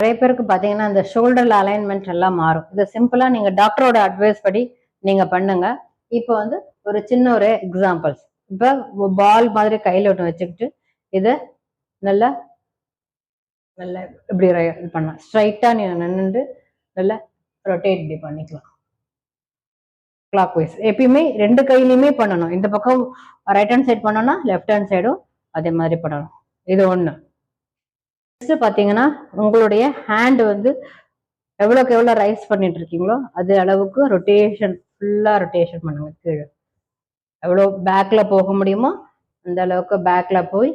நிறைய பேருக்கு பார்த்தீங்கன்னா இந்த ஷோல்டர் அலைன்மெண்ட் எல்லாம் மாறும். இது சிம்பிளா நீங்க டாக்டரோட அட்வைஸ் படி நீங்க பண்ணுங்க. இப்போ வந்து ஒரு சின்ன ஒரு எக்ஸாம்பிள்ஸ் இப்போ பால் மாதிரி கையில ஒன்று வச்சுக்கிட்டு இதை நல்லா நல்லா இப்படி இது பண்ணலாம். ஸ்ட்ரைட்டா நீங்கள் நின்றுட்டு நல்லா ரொட்டேட் இப்படி பண்ணிக்கலாம். கிளாக் வைஸ் எப்பயுமே ரெண்டு கையிலையுமே பண்ணணும். இந்த பக்கம் ரைட் ஹேண்ட் சைடு பண்ணோம்னா லெஃப்ட் ஹேண்ட் சைடும் அதே மாதிரி பண்ணணும். இது ஒன்று நெக்ஸ்ட் பார்த்தீங்கன்னா உங்களுடைய ஹேண்ட் வந்து எவ்வளோக்கு எவ்வளோ ரைஸ் பண்ணிட்டு இருக்கீங்களோ அது அளவுக்கு ரொட்டேஷன் ஃபுல்லாக ரொட்டேஷன் பண்ணுங்க கீழே. எவ்வளோ பேக்கில் போக முடியுமோ அந்த அளவுக்கு பேக்கில் போய்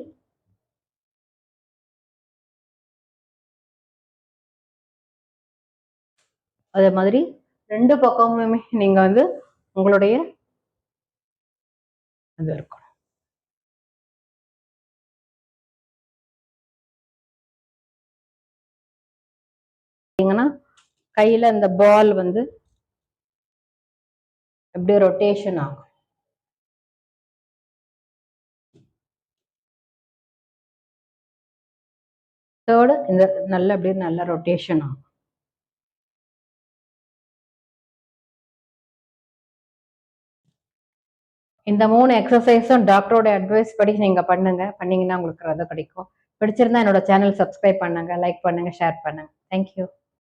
அதே மாதிரி ரெண்டு பக்கமுமே நீங்கள் வந்து உங்களுடைய இது இருக்கும். பார்த்தீங்கன்னா கையில இந்த பால் வந்து அப்படியே ரொட்டேஷன் ஆகும். தேர்டு இந்த நல்ல அப்படியே நல்ல ரொட்டேஷன் ஆகும். இந்த மூணு எக்ஸசைஸும் டாக்டரோட அட்வைஸ் படி நீங்க பண்ணுங்க. பண்ணீங்கன்னா உங்களுக்கு ரதம் கிடைக்கும். பிடிச்சிருந்தா என்னோட சேனல் சப்ஸ்கிரைப் பண்ணுங்க லைக் பண்ணுங்க ஷேர் பண்ணுங்க. Thank you